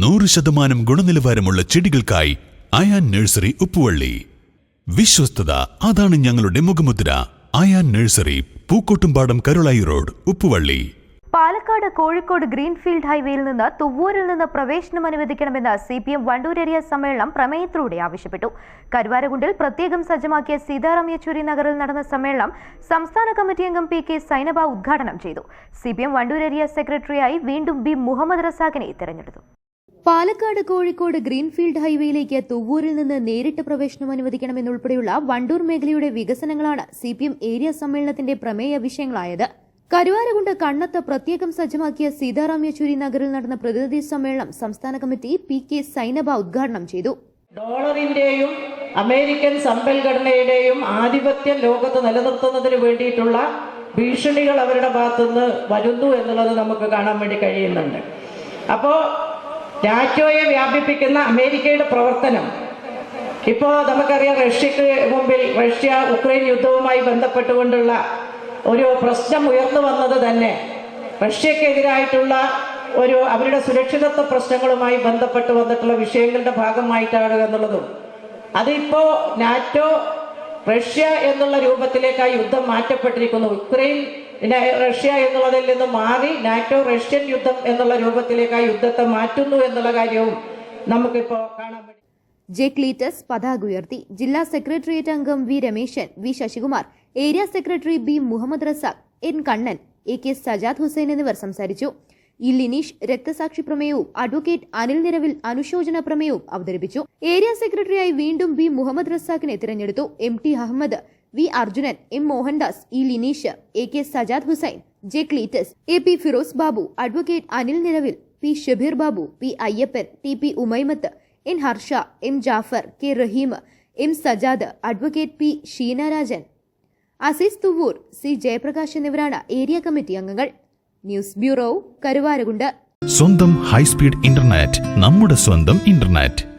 നൂറ് ശതമാനം ഗുണനിലവാരമുള്ള ചെടികൾക്കായി അയാൻ നഴ്സറി ഉപ്പുവള്ളി. വിശ്വസ്തത അതാണ് ഞങ്ങളുടെ മുഖമുദ്ര. Ayaan nursery Pookkottumpadam Karulayi road Uppuvalli. Palakkad Kozhikode greenfield ഹൈവേയിൽ നിന്ന് തുവ്വൂരിൽ നിന്ന് പ്രവേശനം അനുവദിക്കണമെന്ന് C P M Wandoor area സമ്മേളനം പ്രമേയത്തിലൂടെ ആവശ്യപ്പെട്ടു. കരുവാരകുണ്ടിൽ പ്രത്യേകം സജ്ജമാക്കിയ സീതാറാം യെച്ചൂരി നഗറിൽ നടന്ന സമ്മേളനം സംസ്ഥാന കമ്മിറ്റി അംഗം പി കെ സൈനബ ഉദ്ഘാടനം ചെയ്തു. C P M Wandoor area സെക്രട്ടറിയായി വീണ്ടും ബി മുഹമ്മദ് റസാഖിനെ തെരഞ്ഞെടുത്തു. പാലക്കാട് കോഴിക്കോട് ഗ്രീൻഫീൽഡ് ഹൈവേയിലേക്ക് തുവ്വൂരിൽ നിന്ന് നേരിട്ട് പ്രവേശനം അനുവദിക്കണമെന്നുൾപ്പെടെയുള്ള വണ്ടൂർ മേഖലയുടെ വികസനങ്ങളാണ് സി പി എം ഏരിയ സമ്മേളനത്തിന്റെ പ്രമേയ വിഷയങ്ങളായത്. കരുവാരകുണ്ട് കണ്ണത്ത് പ്രത്യേകം സജ്ജമാക്കിയ സീതാറാം യെച്ചൂരി നഗറിൽ നടന്ന പ്രതിനിധി സമ്മേളനം സംസ്ഥാന കമ്മിറ്റി പി കെ സൈനബ ഉദ്ഘാടനം ചെയ്തു. ഡോളറിന്റെയും അമേരിക്കൻ സമ്പൽഘടനയുടെയും ആധിപത്യം ലോകത്ത് നിലനിർത്തുന്നതിന് വേണ്ടിയിട്ടുള്ള ഭീഷണികൾ അവരുടെ ഭാഗത്തുനിന്ന് വരുന്നു എന്നുള്ളത് നമുക്ക് കാണാൻ വേണ്ടി കഴിയുന്നുണ്ട്. അപ്പോൾ രാറ്റോയെ വ്യാപിപ്പിക്കുന്ന അമേരിക്കയുടെ പ്രവർത്തനം. ഇപ്പോൾ നമുക്കറിയാം റഷ്യക്ക് മുമ്പിൽ റഷ്യ ഉക്രൈൻ യുദ്ധവുമായി ബന്ധപ്പെട്ടുകൊണ്ടുള്ള ഒരു പ്രശ്നം ഉയർന്നു വന്നത് തന്നെ റഷ്യക്കെതിരായിട്ടുള്ള ഒരു അവരുടെ സുരക്ഷിതത്വ പ്രശ്നങ്ങളുമായി ബന്ധപ്പെട്ട് വന്നിട്ടുള്ള വിഷയങ്ങളുടെ ഭാഗമായിട്ടാണ് എന്നുള്ളതും. അതിപ്പോ നാറ്റോ റഷ്യ എന്നുള്ള രൂപത്തിലേക്ക് ആ യുദ്ധം മാറ്റപ്പെട്ടിരിക്കുന്നു. ഉക്രൈൻ റഷ്യ എന്നുള്ളതിൽ നിന്ന് മാറി നാറ്റോ റഷ്യൻ യുദ്ധം എന്നുള്ള രൂപത്തിലേക്ക് ആ യുദ്ധത്തെ മാറ്റുന്നു എന്നുള്ള കാര്യവും നമുക്കിപ്പോൾ കാണാൻ പറ്റും. ജെ ക്ലീറ്റസ് പതാക ഉയർത്തി. ജില്ലാ സെക്രട്ടേറിയറ്റ് അംഗം V Rameshan V Sasikumar area secretary B Muhammad Razak N Kannan A K Sajad Hussain എന്നിവർ സംസാരിച്ചു. ഇ ലിനീഷ് രക്തസാക്ഷി പ്രമേയവും അഡ്വക്കേറ്റ് അനിൽ നിരവിൽ അനുശോചന പ്രമേയവും അവതരിപ്പിച്ചു. ഏരിയ സെക്രട്ടറിയായി വീണ്ടും ബി മുഹമ്മദ് റസാഖിനെ തിരഞ്ഞെടുത്തു M. T. Ahammed V. Arjunan M. Mohandas E. Lineesh A. K. Sajad Hussain J. Cleetus A. P. Firoz Babu advocate Anil Niravil P. Shabeer Babu P. Ayyappan T. P. Umaimath N. Harsha M. Jafar K. Raheem M. Sajad advocate P. Sheenarajan Azeez Thuvvur C. Jayaprakash എന്നിവരാണ് area committee അംഗങ്ങൾ. News bureau Karuvarakundu. സ്വന്തം high speed internet നമ്മുടെ സ്വന്തം internet.